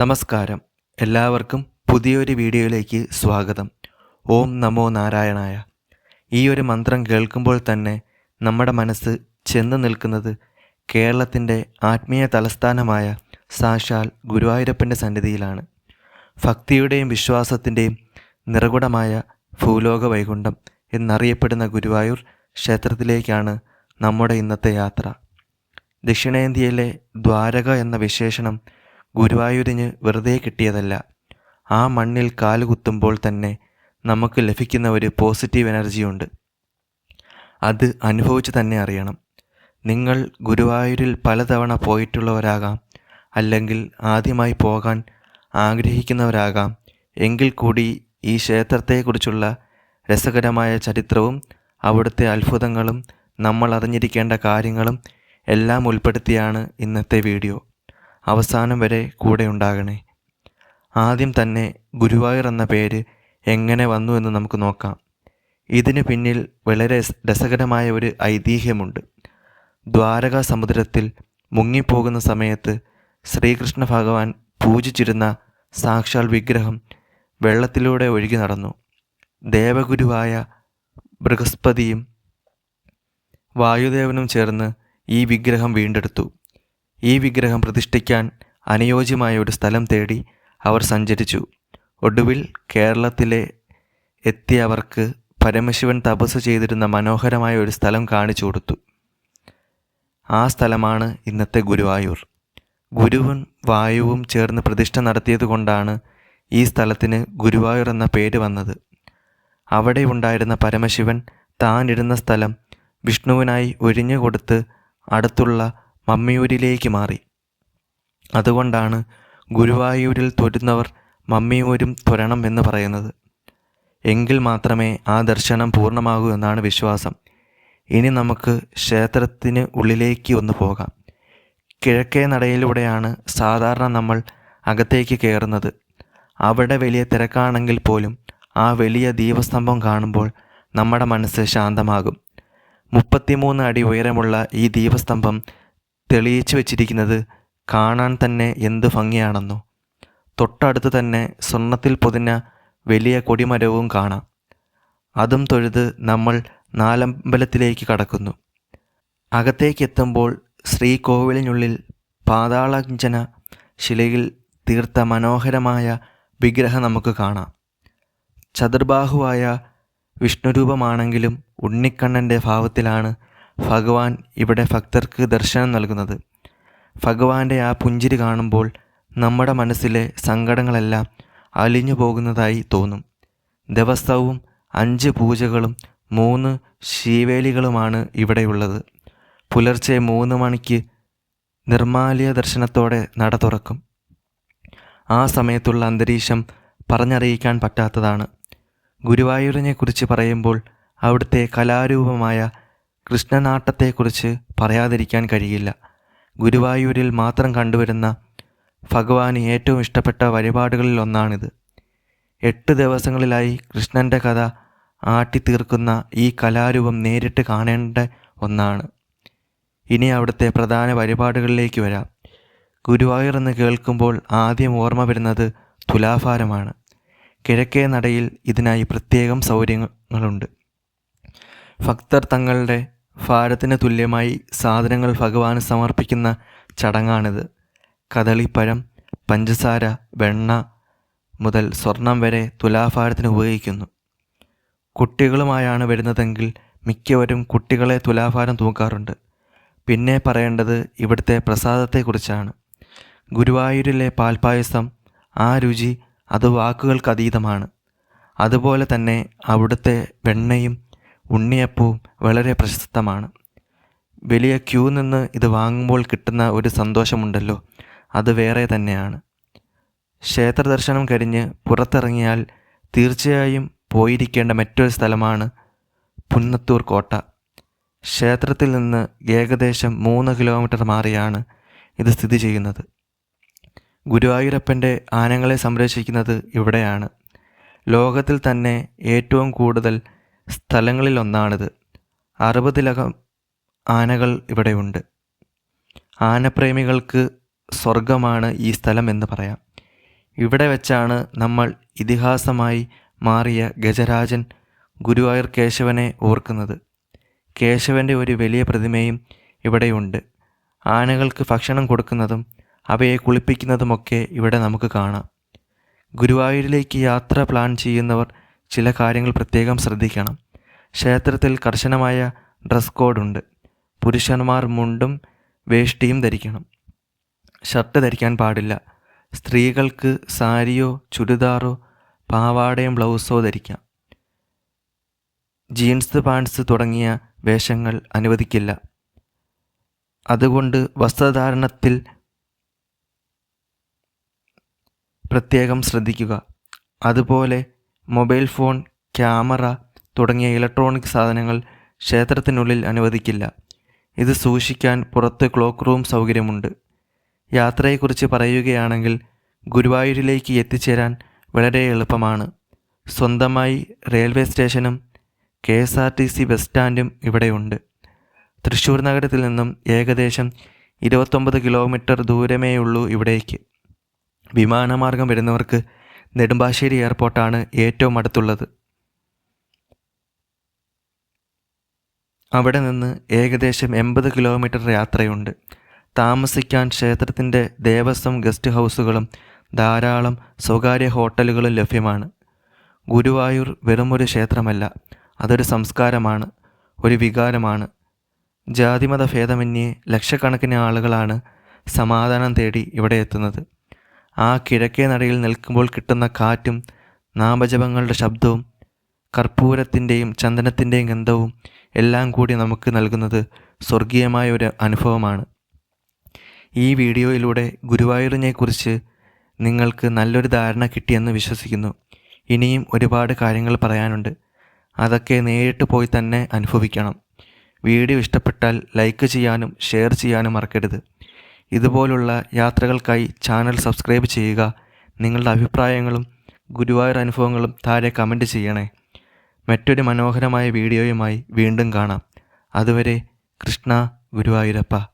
നമസ്കാരം. എല്ലാവർക്കും പുതിയൊരു വീഡിയോയിലേക്ക് സ്വാഗതം. ഓം നമോ നാരായണായ. ഈ ഒരു മന്ത്രം കേൾക്കുമ്പോൾ തന്നെ നമ്മുടെ മനസ്സ് ചെന്ന് നിൽക്കുന്നത് കേരളത്തിന്റെ ആത്മീയ തലസ്ഥാനമായ സാക്ഷാൽ ഗുരുവായൂരപ്പന്റെ സന്നിധിയിലാണ്. ഭക്തിയുടെയും വിശ്വാസത്തിന്റെയും നിറകുടമായ ഭൂലോക വൈകുണ്ഠം എന്നറിയപ്പെടുന്ന ഗുരുവായൂർ ക്ഷേത്രത്തിലേക്കാണ് നമ്മുടെ ഇന്നത്തെ യാത്ര. ദക്ഷിണേന്ത്യയിലെ ദ്വാരക എന്ന വിശേഷണം ഗുരുവായൂരിന് വെറുതെ കിട്ടിയതല്ല. ആ മണ്ണിൽ കാലുകുത്തുമ്പോൾ തന്നെ നമുക്ക് ലഭിക്കുന്ന ഒരു പോസിറ്റീവ് എനർജിയുണ്ട് അത് അനുഭവിച്ച് തന്നെ അറിയണം. നിങ്ങൾ ഗുരുവായൂരിൽ പലതവണ പോയിട്ടുള്ളവരാകാം അല്ലെങ്കിൽ ആദ്യമായി പോകാൻ ആഗ്രഹിക്കുന്നവരാകാം. എങ്കിൽ കൂടി ഈ ക്ഷേത്രത്തെക്കുറിച്ചുള്ള രസകരമായ ചരിത്രവും അവിടുത്തെ അത്ഭുതങ്ങളും നമ്മൾ അറിഞ്ഞിരിക്കേണ്ട കാര്യങ്ങളും എല്ലാം ഉൾപ്പെടുത്തിയാണ് ഇന്നത്തെ വീഡിയോ. അവസാനം വരെ കൂടെ ഉണ്ടാകണേ. ആദ്യം തന്നെ ഗുരുവായൂർ എന്ന പേര് എങ്ങനെ വന്നു എന്ന് നമുക്ക് നോക്കാം. ഇതിന് പിന്നിൽ വളരെ രസകരമായ ഒരു ഐതിഹ്യമുണ്ട്. ദ്വാരക സമുദ്രത്തിൽ മുങ്ങിപ്പോകുന്ന സമയത്ത് ശ്രീകൃഷ്ണ ഭഗവാൻ പൂജിച്ചിരുന്ന സാക്ഷാൽ വിഗ്രഹം വെള്ളത്തിലൂടെ ഒഴുകി നടന്നു. ദേവഗുരുവായ ബൃഹസ്പതിയും വായുദേവനും ചേർന്ന് ഈ വിഗ്രഹം വീണ്ടെടുത്തു. ഈ വിഗ്രഹം പ്രതിഷ്ഠിക്കാൻ അനുയോജ്യമായ ഒരു സ്ഥലം തേടി അവർ സഞ്ചരിച്ചു. ഒടുവിൽ കേരളത്തിലെ എത്തിയ അവർക്ക് പരമശിവൻ തപസ് ചെയ്തിരുന്ന മനോഹരമായ ഒരു സ്ഥലം കാണിച്ചു കൊടുത്തു. ആ സ്ഥലമാണ് ഇന്നത്തെ ഗുരുവായൂർ. ഗുരുവും വായുവും ചേർന്ന് പ്രതിഷ്ഠ നടത്തിയതുകൊണ്ടാണ് ഈ സ്ഥലത്തിന് ഗുരുവായൂർ എന്ന പേര് വന്നത്. അവിടെ ഉണ്ടായിരുന്ന പരമശിവൻ താനിരുന്ന സ്ഥലം വിഷ്ണുവിനായി ഒഴിഞ്ഞു കൊടുത്ത് അടുത്തുള്ള മമ്മിയൂരിലേക്ക് മാറി. അതുകൊണ്ടാണ് ഗുരുവായൂരിൽ തൊരുന്നവർ മമ്മിയൂരും തൊരണം എന്ന് പറയുന്നത്. എങ്കിൽ മാത്രമേ ആ ദർശനം പൂർണമാകൂ എന്നാണ് വിശ്വാസം. ഇനി നമുക്ക് ക്ഷേത്രത്തിന് ഉള്ളിലേക്ക് ഒന്ന് പോകാം. കിഴക്കേ നടയിലൂടെയാണ് സാധാരണ നമ്മൾ അകത്തേക്ക് കയറുന്നത്. അവിടെ വലിയ തിരക്കാണെങ്കിൽ പോലും ആ വലിയ ദീപസ്തംഭം കാണുമ്പോൾ നമ്മുടെ മനസ്സ് ശാന്തമാകും. മുപ്പത്തിമൂന്ന് അടി ഉയരമുള്ള ഈ ദീപസ്തംഭം തെളിയിച്ചു വച്ചിരിക്കുന്നത് കാണാൻ തന്നെ എന്ത് ഭംഗിയാണെന്നോ. തൊട്ടടുത്ത് തന്നെ സ്വർണത്തിൽ പൊതിഞ്ഞ വലിയ കൊടിമരവും കാണാം. അതും തൊഴുത് നമ്മൾ നാലമ്പലത്തിലേക്ക് കടക്കുന്നു. അകത്തേക്ക് എത്തുമ്പോൾ ശ്രീകോവിലിനുള്ളിൽ പാതാളഞ്ജന ശിലയിൽ തീർത്ത മനോഹരമായ വിഗ്രഹം നമുക്ക് കാണാം. ചതുർബാഹുവായ വിഷ്ണുരൂപമാണെങ്കിലും ഉണ്ണിക്കണ്ണന്റെ ഭാവത്തിലാണ് ഭഗവാൻ ഇവിടെ ഭക്തർക്ക് ദർശനം നൽകുന്നത്. ഭഗവാന്റെ ആ പുഞ്ചിരി കാണുമ്പോൾ നമ്മുടെ മനസ്സിലെ സങ്കടങ്ങളെല്ലാം അലിഞ്ഞു പോകുന്നതായി തോന്നും. ദിവസവും അഞ്ച് പൂജകളും മൂന്ന് ശീവേലികളുമാണ് ഇവിടെയുള്ളത്. പുലർച്ചെ മൂന്ന് മണിക്ക് നിർമാല്യ ദർശനത്തോടെ നട തുറക്കും. ആ സമയത്തുള്ള അന്തരീക്ഷം പറഞ്ഞറിയിക്കാൻ പറ്റാത്തതാണ്. ഗുരുവായൂരിനെക്കുറിച്ച് പറയുമ്പോൾ അവിടുത്തെ കലാരൂപമായ കൃഷ്ണനാട്ടത്തെക്കുറിച്ച് പറയാതിരിക്കാൻ കഴിയില്ല. ഗുരുവായൂരിൽ മാത്രം കണ്ടുവരുന്ന ഭഗവാന് ഏറ്റവും ഇഷ്ടപ്പെട്ട വഴിപാടുകളിൽ ഒന്നാണിത്. എട്ട് ദിവസങ്ങളിലായി കൃഷ്ണന്റെ കഥ ആട്ടിത്തീർക്കുന്ന ഈ കലാരൂപം നേരിട്ട് കാണേണ്ട ഒന്നാണ്. ഇനി അവിടുത്തെ പ്രധാന വഴിപാടുകളിലേക്ക് വരാം. ഗുരുവായൂർ എന്ന് കേൾക്കുമ്പോൾ ആദ്യം ഓർമ്മ വരുന്നത് തുലാഭാരമാണ്. കിഴക്കേ നടയിൽ ഇതിനായി പ്രത്യേകം സൗകര്യങ്ങളുണ്ട്. ഭക്തർ തങ്ങളുടെ ഭാരത്തിന് തുല്യമായി സാധനങ്ങൾ ഭഗവാന് സമർപ്പിക്കുന്ന ചടങ്ങാണിത്. കദളിപ്പഴം പഞ്ചസാര വെണ്ണ മുതൽ സ്വർണം വരെ തുലാഭാരത്തിന് ഉപയോഗിക്കുന്നു. കുട്ടികളുമായാണ് വരുന്നതെങ്കിൽ മിക്കവരും കുട്ടികളെ തുലാഭാരം തൂക്കാറുണ്ട്. പിന്നെ പറയേണ്ടത് ഇവിടുത്തെ പ്രസാദത്തെക്കുറിച്ചാണ്. ഗുരുവായൂരിലെ പാൽപ്പായസം ആ രുചി അത് വാക്കുകൾക്കതീതമാണ്. അതുപോലെ തന്നെ അവിടുത്തെ വെണ്ണയും ഉണ്ണിയപ്പവും വളരെ പ്രശസ്തമാണ്. വലിയ ക്യൂ നിന്ന് ഇത് വാങ്ങുമ്പോൾ കിട്ടുന്ന ഒരു സന്തോഷമുണ്ടല്ലോ. അത് വേറെ തന്നെയാണ്. ക്ഷേത്ര ദർശനം കഴിഞ്ഞ് പുറത്തിറങ്ങിയാൽ തീർച്ചയായും പോയിരിക്കേണ്ട മറ്റൊരു സ്ഥലമാണ് പുന്നത്തൂർ കോട്ട. ക്ഷേത്രത്തിൽ നിന്ന് ഏകദേശം മൂന്ന് കിലോമീറ്റർ മാറിയാണ് ഇത് സ്ഥിതി ചെയ്യുന്നത്. ഗുരുവായൂരപ്പന്റെ ആനകളെ സംരക്ഷിക്കുന്നത് ഇവിടെയാണ്. ലോകത്തിൽ തന്നെ ഏറ്റവും കൂടുതൽ സ്ഥലങ്ങളിലൊന്നാണിത്. അറുപതിലകം ആനകൾ ഇവിടെയുണ്ട്. ആനപ്രേമികൾക്ക് സ്വർഗമാണ് ഈ സ്ഥലം എന്ന് പറയാം. ഇവിടെ വെച്ചാണ് നമ്മൾ ഇതിഹാസമായി മാറിയ ഗജരാജൻ ഗുരുവായൂർ കേശവനെ ഓർക്കുന്നത്. കേശവന്റെ ഒരു വലിയ പ്രതിമയും ഇവിടെയുണ്ട്. ആനകൾക്ക് ഭക്ഷണം കൊടുക്കുന്നതും അവയെ കുളിപ്പിക്കുന്നതുമൊക്കെ ഇവിടെ നമുക്ക് കാണാം. ഗുരുവായൂരിലേക്ക് യാത്ര പ്ലാൻ ചെയ്യുന്നവർ ചില കാര്യങ്ങൾ പ്രത്യേകം ശ്രദ്ധിക്കണം. ക്ഷേത്രത്തിൽ കർശനമായ ഡ്രസ് കോഡുണ്ട് പുരുഷന്മാർ മുണ്ടും വേഷ്ടിയും ധരിക്കണം. ഷർട്ട് ധരിക്കാൻ പാടില്ല. സ്ത്രീകൾക്ക് സാരിയോ ചുരിദാറോ പാവാടയും ബ്ലൗസോ ധരിക്കാം. ജീൻസ് പാൻസ് തുടങ്ങിയ വേഷങ്ങൾ അനുവദിക്കില്ല. അതുകൊണ്ട് വസ്ത്രധാരണത്തിൽ പ്രത്യേകം ശ്രദ്ധിക്കുക. അതുപോലെ മൊബൈൽ ഫോൺ ക്യാമറ തുടങ്ങിയ ഇലക്ട്രോണിക് സാധനങ്ങൾ ക്ഷേത്രത്തിനുള്ളിൽ അനുവദിക്കില്ല. ഇത് സൂക്ഷിക്കാൻ പുറത്ത് ക്ലോക്ക് റൂം സൗകര്യമുണ്ട്. യാത്രയെക്കുറിച്ച് പറയുകയാണെങ്കിൽ ഗുരുവായൂരിലേക്ക് എത്തിച്ചേരാൻ വളരെ എളുപ്പമാണ്. സ്വന്തമായി റെയിൽവേ സ്റ്റേഷനും K S R T C bus സ്റ്റാൻഡും ഇവിടെയുണ്ട്. തൃശ്ശൂർ നഗരത്തിൽ നിന്നും ഏകദേശം ഇരുപത്തൊമ്പത് കിലോമീറ്റർ ദൂരമേയുള്ളൂ ഇവിടേക്ക്. വിമാനമാർഗം വരുന്നവർക്ക് നെടുമ്പാശ്ശേരി എയർപോർട്ടാണ് ഏറ്റവും അടുത്തുള്ളത്. അവിടെ നിന്ന് ഏകദേശം എൺപത് കിലോമീറ്റർ യാത്രയുണ്ട്. താമസിക്കാൻ ക്ഷേത്രത്തിന്റെ ദേവസ്വം ഗസ്റ്റ് ഹൗസുകളും ധാരാളം സ്വകാര്യ ഹോട്ടലുകളും ലഭ്യമാണ്. ഗുരുവായൂർ വെറുമൊരു ക്ഷേത്രമല്ല അതൊരു സംസ്കാരമാണ് ഒരു വികാരമാണ്. ജാതിമത ഭേദമന്യേ ലക്ഷക്കണക്കിന് ആളുകളാണ് സമാധാനം തേടി ഇവിടെ എത്തുന്നത്. ആ കിഴക്കേ നടയിൽ നിൽക്കുമ്പോൾ കിട്ടുന്ന കാറ്റും നാമജപങ്ങളുടെ ശബ്ദവും കർപ്പൂരത്തിന്റെയും ചന്ദനത്തിന്റെയും ഗന്ധവും എല്ലാം കൂടി നമുക്ക് നൽകുന്നത് സ്വർഗീയമായ ഒരു അനുഭവമാണ്. ഈ വീഡിയോയിലൂടെ ഗുരുവായൂരിനെക്കുറിച്ച് നിങ്ങൾക്ക് നല്ലൊരു ധാരണ കിട്ടിയെന്ന് വിശ്വസിക്കുന്നു. ഇനിയും ഒരുപാട് കാര്യങ്ങൾ പറയാനുണ്ട്. അതൊക്കെ നേരിട്ട് പോയി തന്നെ അനുഭവിക്കണം. വീഡിയോ ഇഷ്ടപ്പെട്ടാൽ ലൈക്ക് ചെയ്യാനും ഷെയർ ചെയ്യാനും മറക്കരുത്. ഇതുപോലുള്ള യാത്രകൾക്കായി ചാനൽ സബ്സ്ക്രൈബ് ചെയ്യുക. നിങ്ങളുടെ അഭിപ്രായങ്ങളും ഗുരുവായൂർ അനുഭവങ്ങളും താഴെ കമന്റ് ചെയ്യണേ. മറ്റൊരു മനോഹരമായ വീഡിയോയുമായി വീണ്ടും കാണാം. അതുവരെ കൃഷ്ണ ഗുരുവായൂരപ്പ.